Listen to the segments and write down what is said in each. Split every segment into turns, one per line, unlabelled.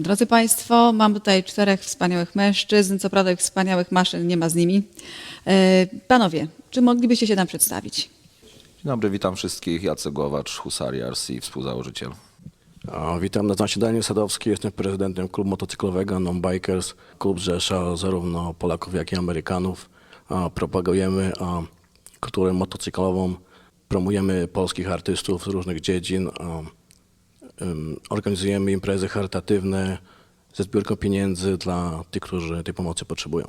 Drodzy Państwo, mam tutaj czterech wspaniałych mężczyzn. Co prawda ich wspaniałych maszyn nie ma z nimi. E, Panowie, czy moglibyście się nam przedstawić?
Dzień dobry, witam wszystkich. Jacek Głowacz, Husariars i współzałożyciel.
A, Witam, nazywam się Daniel Sadowski, jestem prezydentem klubu motocyklowego Non-Bikers. Klub zrzesza zarówno Polaków, jak i Amerykanów. A, Propagujemy a, kulturę motocyklową, promujemy polskich artystów z różnych dziedzin, a, organizujemy imprezy charytatywne ze zbiórką pieniędzy dla tych, którzy tej pomocy potrzebują.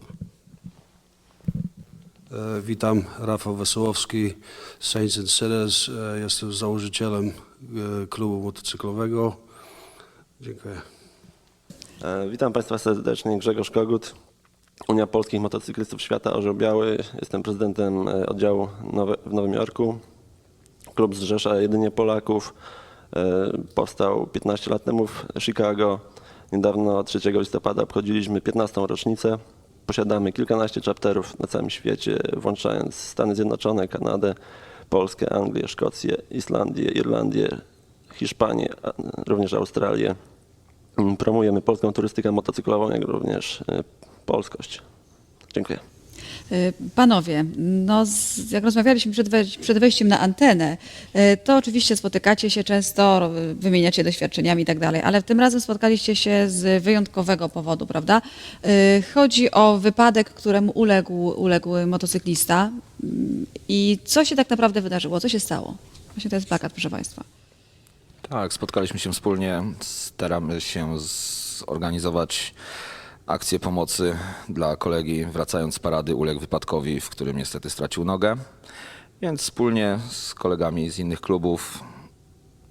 E, Witam, Rafał Wesołowski, Saints and Sinners. E, Jestem założycielem e, klubu motocyklowego. Dziękuję.
Witam Państwa serdecznie, Grzegorz Kogut, Unia Polskich Motocyklistów Świata Orzeł Biały. Jestem prezydentem oddziału w Nowym Jorku. Klub zrzesza jedynie Polaków. E, Powstał 15 lat temu w Chicago. Niedawno 3 listopada obchodziliśmy 15. rocznicę. Posiadamy kilkanaście chapterów na całym świecie, włączając Stany Zjednoczone, Kanadę, Polskę, Anglię, Szkocję, Islandię, Irlandię, Hiszpanię, również Australię. Promujemy polską turystykę motocyklową, jak również y, polskość. Dziękuję.
E, Panowie, no z, jak rozmawialiśmy przed, wej- przed wejściem na antenę, e, to oczywiście spotykacie się często, wymieniacie doświadczeniami i tak dalej, ale tym razem spotkaliście się z wyjątkowego powodu, prawda? E, Chodzi o wypadek, któremu uległ, uległ motocyklista. Mm, I co się tak naprawdę wydarzyło? Co się stało? Właśnie to jest plakat, proszę Państwa.
Tak, spotkaliśmy się wspólnie, staramy się zorganizować akcję pomocy dla kolegi. Wracając z parady uległ wypadkowi, w którym niestety stracił nogę. Więc wspólnie z kolegami z innych klubów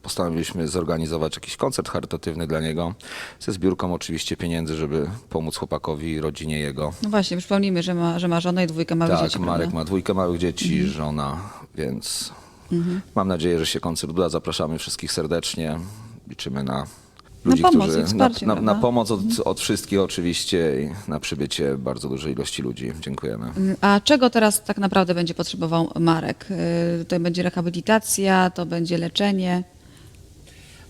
postanowiliśmy zorganizować jakiś koncert charytatywny dla niego, ze zbiórką oczywiście pieniędzy, żeby pomóc chłopakowi i rodzinie jego.
No właśnie, przypomnijmy, że ma, że ma żonę i dwójkę małych
tak,
dzieci,
Marek
prawda?
ma dwójkę małych dzieci, żona, więc mam nadzieję, że się koncert uda. Zapraszamy wszystkich serdecznie. Liczymy na ludzi,
pomoc i
którzy
wsparcie,
na, na,
prawda?
na pomoc od, od wszystkich oczywiście i na przybycie bardzo dużej ilości ludzi. Dziękujemy.
A czego teraz tak naprawdę będzie potrzebował Marek? Y, To będzie rehabilitacja, to będzie leczenie.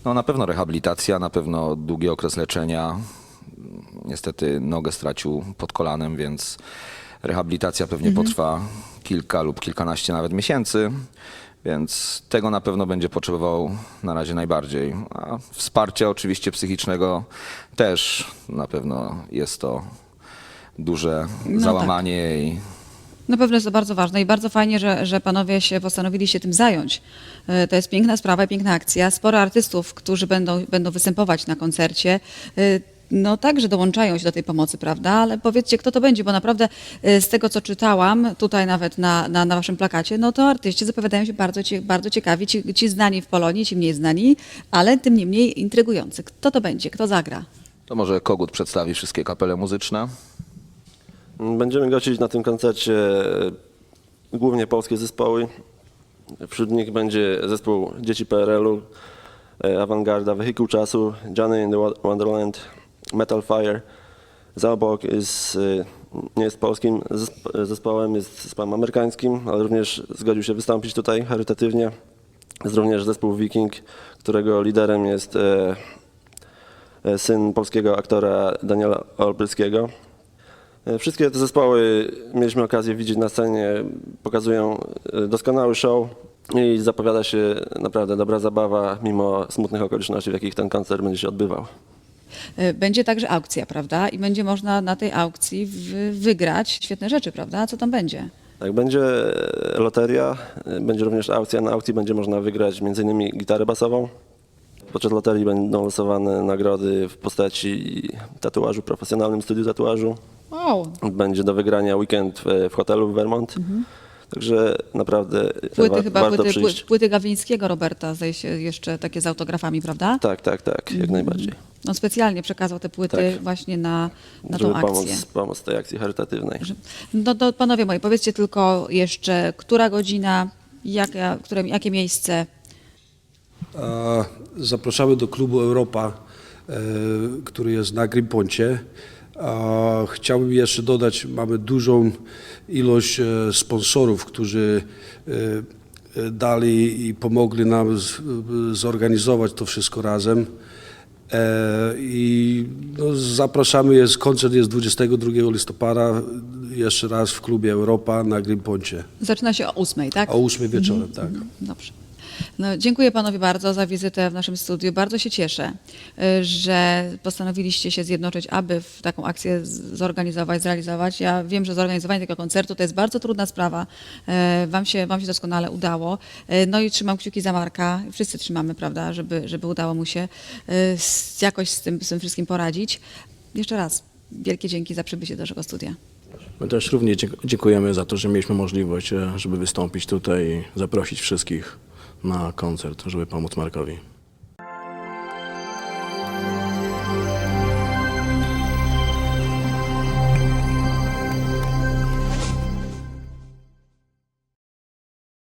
No na pewno rehabilitacja, na pewno długi okres leczenia. Niestety nogę stracił pod kolanem, więc rehabilitacja pewnie
Mhm.
potrwa kilka lub kilkanaście nawet miesięcy. Więc tego na pewno będzie potrzebował na razie najbardziej. A wsparcia oczywiście psychicznego też na pewno jest to duże
No
załamanie i
Na pewno jest to bardzo ważne i bardzo fajnie, że, że panowie się postanowili się tym zająć. Y, To jest piękna sprawa piękna akcja. Sporo artystów, którzy będą, będą występować na koncercie, y, no także dołączają się do tej pomocy, prawda? Ale powiedzcie, kto to będzie, bo naprawdę y, z tego, co czytałam, tutaj nawet na, na, na waszym plakacie, no to artyści zapowiadają się bardzo, bardzo ciekawi, ci, ci znani w Polonii, ci mniej znani, ale tym niemniej intrygujący. Kto to będzie, kto zagra?
to może Kogut przedstawi wszystkie kapele muzyczne.
Będziemy gościć na tym koncercie e, głównie polskie zespoły. Wśród nich będzie zespół Dzieci PRL-u, e, Awangarda, Wehikuł Czasu, Johnny in the Wo- Wonderland, Metal Fire. Za obok jest, e, nie jest polskim zesp- zespołem, jest zespołem amerykańskim, ale również zgodził się wystąpić tutaj charytatywnie. Jest również zespół Viking, którego liderem jest e, e, syn polskiego aktora Daniela Olbryckiego. E, Wszystkie te zespoły mieliśmy okazję widzieć na scenie, pokazują doskonały show i zapowiada się naprawdę dobra zabawa, mimo smutnych okoliczności, w jakich ten koncert będzie się odbywał.
Y, Będzie także aukcja, prawda? I będzie można na tej aukcji wy- wygrać świetne rzeczy, prawda? Co tam będzie?
Tak, będzie e, loteria, e, będzie również aukcja. Na aukcji będzie można wygrać m.in. gitarę basową. Podczas loterii będą losowane nagrody w postaci tatuażu, profesjonalnym studiu tatuażu.
Wow.
Będzie do wygrania weekend w, w hotelu w Vermont. Także naprawdę
Płyty
wa-
chyba,
warto
płyty, pły-
przyjść.
płyty Gawlińskiego Roberta, zdaje się, jeszcze takie z autografami, prawda?
Tak, tak, tak, jak najbardziej.
On specjalnie przekazał te płyty
Tak.
właśnie na, na
Żeby
tą akcję.
pomóc, pomóc tej akcji charytatywnej.
No to panowie moi, powiedzcie tylko jeszcze, która godzina, jaka, które, jakie miejsce?
E, Zapraszamy do klubu Europa, e, który jest na Grimponcie. E, Chciałbym jeszcze dodać, mamy dużą ilość e, sponsorów, którzy e, e, dali i pomogli nam zorganizować to wszystko razem. I no, zapraszamy, jest, koncert jest 22 listopada, jeszcze raz w klubie Europa na Grimponcie.
Zaczyna się o ósmej, tak?
O 8 wieczorem, tak.
Dobrze. No, dziękuję panowie bardzo za wizytę w naszym studiu. Bardzo się cieszę, y, że postanowiliście się zjednoczyć, aby taką akcję zorganizować, zrealizować. Ja wiem, że zorganizowanie takiego koncertu to jest bardzo trudna sprawa. E, Wam się, wam się doskonale udało. E, No i trzymam kciuki za Marka. Wszyscy trzymamy, prawda, żeby, żeby udało mu się jakoś z tym, z tym wszystkim poradzić. Jeszcze raz wielkie dzięki za przybycie do naszego studia.
My też również dziękujemy za to, że mieliśmy możliwość, e, żeby wystąpić tutaj i zaprosić wszystkich na koncert, żeby pomóc Markowi.